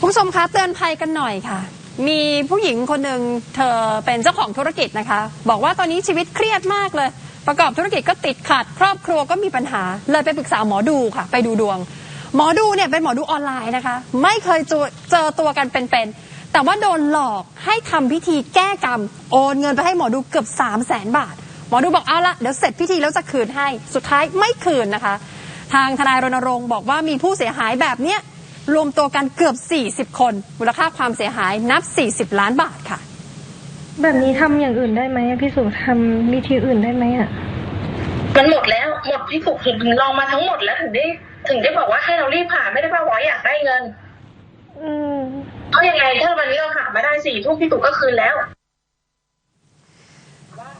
คุณผู้ชมคะเตือนภัยกันหน่อยค่ะ มีผู้หญิงคนหนึ่งเธอเป็นเจ้าของธุรกิจนะคะ บอกว่าตอนนี้ชีวิตเครียดมากเลย ประกอบธุรกิจก็ติดขัด ครอบครัวก็มีปัญหา เลยไปปรึกษาหมอดูค่ะ ไปดูดวง หมอดูเนี่ยเป็นหมอดูออนไลน์นะคะ ไม่เคยเจอเจอตัวกันเป็นๆแต่ว่าโดนหลอกให้ทำพิธีแก้กรรม โอนเงินไปให้หมอดูเกือบ3 0 0แสนบาท หมอดูบอกเอาละเดี๋ยวเสร็จพิธีแล้วจะคืนให้สุดท้ายไม่คืนนะคะ ทางทนายรณรงค์บอกว่ามีผู้เสียหายแบบเนี้ย รวมตัวกันเกือบ 40 คน มูลค่าความเสียหายนับ 40 ล้านบาทค่ะ แบบนี้ทำอย่างอื่นได้ไหมอะพี่สุทำวิธีอื่นได้ไหมอะมันหมดแล้ว หมดที่ถูกถึงลองมาทั้งหมดแล้วถึงได้ถึงได้บอกว่าให้เรารีบผ่าไม่ได้ว่าว่าอยากได้เงินอืม เพราะยังไงถ้าวันนี้เราหามาได้สี่ทุ่มพี่ตู่ก็คืนแล้ว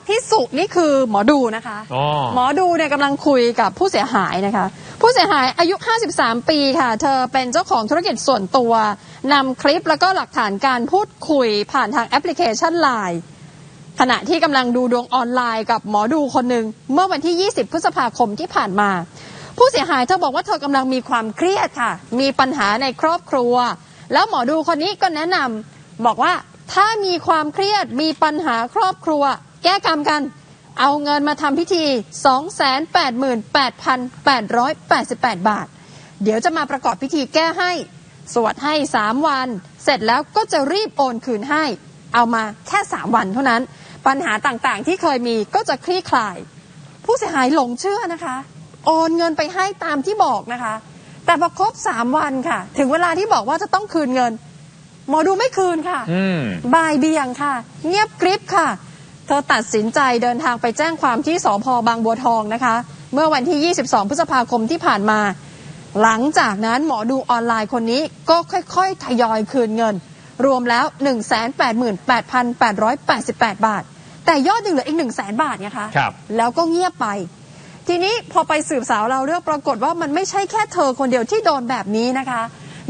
ที่สุนี่คือหมอดูนะคะ อ๋อ หมอดูเนี่ยกำลังคุยกับผู้เสียหายนะคะ ผู้เสียหายอายุ 53 ปีค่ะ เธอเป็นเจ้าของธุรกิจส่วนตัวนำคลิปแล้วก็หลักฐานการพูดคุยผ่านทางแอปพลิเคชันไลน์ขณะที่กำลังดูดวงออนไลน์กับหมอดูคนหนึ่งเมื่อวันที่ 20 พฤษภาคมที่ผ่านมา ผู้เสียหายเธอบอกว่าเธอกำลังมีความเครียดค่ะ มีปัญหาในครอบครัว แล้วหมอดูคนนี้ก็แนะนำบอกว่าถ้ามีความเครียดมีปัญหาครอบครัว แก้กรรมกัน เอาเงินมาทำพิธี 288,888 บาท เดี๋ยวจะมาประกอบพิธีแก้ให้ สวดให้ 3 วัน เสร็จแล้วก็จะรีบโอนคืนให้ เอามาแค่ 3 วันเท่านั้น ปัญหาต่างๆที่เคยมีก็จะคลี่คลาย ผู้เสียหายหลงเชื่อนะคะ โอนเงินไปให้ตามที่บอกนะคะ แต่พอครบ 3 วันค่ะ ถึงเวลาที่บอกว่าจะต้องคืนเงินหมอดูไม่คืนค่ะอืมบ่ายเบี่ยงค่ะ เงียบกริบค่ะ เธอตัดสินใจเดินทางไปแจ้งความที่สพบางบัวทองนะคะ เมื่อวันที่ 22 พฤษภาคมที่ผ่านมา หลังจากนั้นหมอดูออนไลน์คนนี้ก็ค่อยๆ ทยอยคืนเงิน รวมแล้ว 188,888 บาท แต่ยอดยังเหลืออีก 1 0 0 0 0 0 บาทไงคะครับแล้วก็เงียบไป ทีนี้พอไปสืบสาวเราเรื่องปรากฏว่ามันไม่ใช่แค่เธอคนเดียวที่โดนแบบนี้นะคะ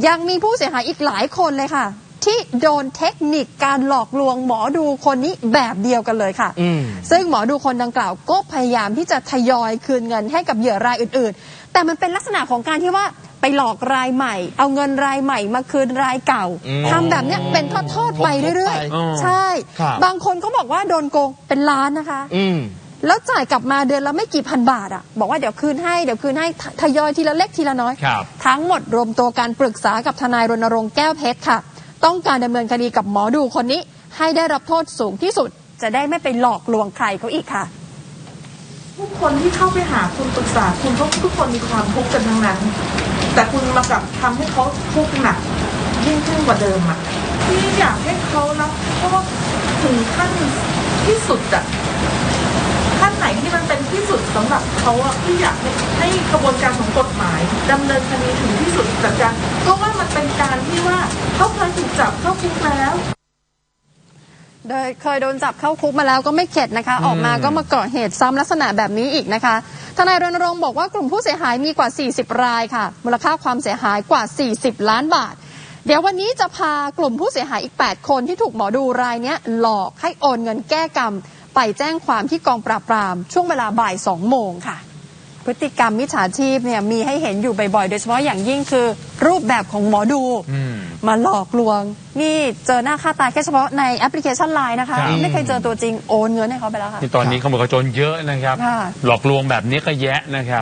ยังมีผู้เสียหายอีกหลายคนเลยค่ะ ที่โดนเทคนิคการหลอกลวงหมอดูคนนี้แบบเดียวกันเลยค่ะอืมซึ่งหมอดูคนดังกล่าวก็พยายามที่จะทยอยคืนเงินให้กับเหยื่อรายอื่น ๆ แต่มันเป็นลักษณะของการที่ว่าไปหลอกรายใหม่ เอาเงินรายใหม่มาคืนรายเก่าอืมทำแบบเนี้ยเป็นทอดๆไปเรื่อยอ๋อๆใช่ครับบางคนเขาบอกว่าโดนโกงเป็นล้านนะคะ อืมแล้วจ่ายกลับมาเดือนละไม่กี่พันบาทอะ บอกว่าเดี๋ยวคืนให้เดี๋ยวคืนให้ททยอยทีละเล็กทีละน้อยครับทั้งหมดรวมตัวการปรึกษากับทนายรณรงค์แก้วเพชรค่ะ ต้องการดำเนินคดีกับหมอดูคนนี้ ให้ได้รับโทษสูงที่สุด จะได้ไม่ไปหลอกลวงใครเขาอีกค่ะ ทุกคนที่เข้าไปหาคุณปรึกษาคุณทุกทุกคนมีความทุกข์กันทั้งนั้น แต่คุณมากลับทำให้เขาทุกข์หนักยิ่งขึ้นกว่าเดิมอะที่อยากให้เขารับโทษถึงขั้นที่สุดอะ นไหนที่มันเป็นที่สุดสำหรับเขาอะที่อยากให้ให้กระบวนการของกฎหมายดำเนินคดีถึงที่สุดจากการเพราะว่ามันเป็นการที่ว่าเขาเคยถูกจับเข้าคุกมาแล้วโดยเคยโดนจับเข้าคุกมาแล้วก็ไม่เข็ดนะคะ ออกมาก็มาก่อเหตุซ้ำลักษณะแบบนี้อีกนะคะทนายรณรงค์บอกว่ากลุ่มผู้เสียหายมีกว่า 40 รายค่ะ มูลค่าความเสียหายกว่า 40 ล้านบาท เดี๋ยววันนี้จะพากลุ่มผู้เสียหายอีก 8 คนที่ถูกหมอดูรายเนี้ยหลอกให้โอนเงินแก้กรรม ไปแจ้งความที่กองปราบปรามช่วงเวลาบ่าย2โมงค่ะ พฤติกรรมมิจฉาชีพเนี่ยมีให้เห็นอยู่บ่อยๆ โดยเฉพาะอย่างยิ่งคือ รูปแบบของหมอดูอืมมาหลอกลวง นี่เจอหน้าค่าตาแค่เฉพาะในแอปพลิเคชันไลน์นะคะ ครับ ไม่เคยเจอตัวจริงโอนเงินให้เขาไปแล้วค่ะ ที่ตอนนี้ขโมยขโจรเยอะนะครับ ค่ะ หลอกลวงแบบนี้ก็แยะนะครับ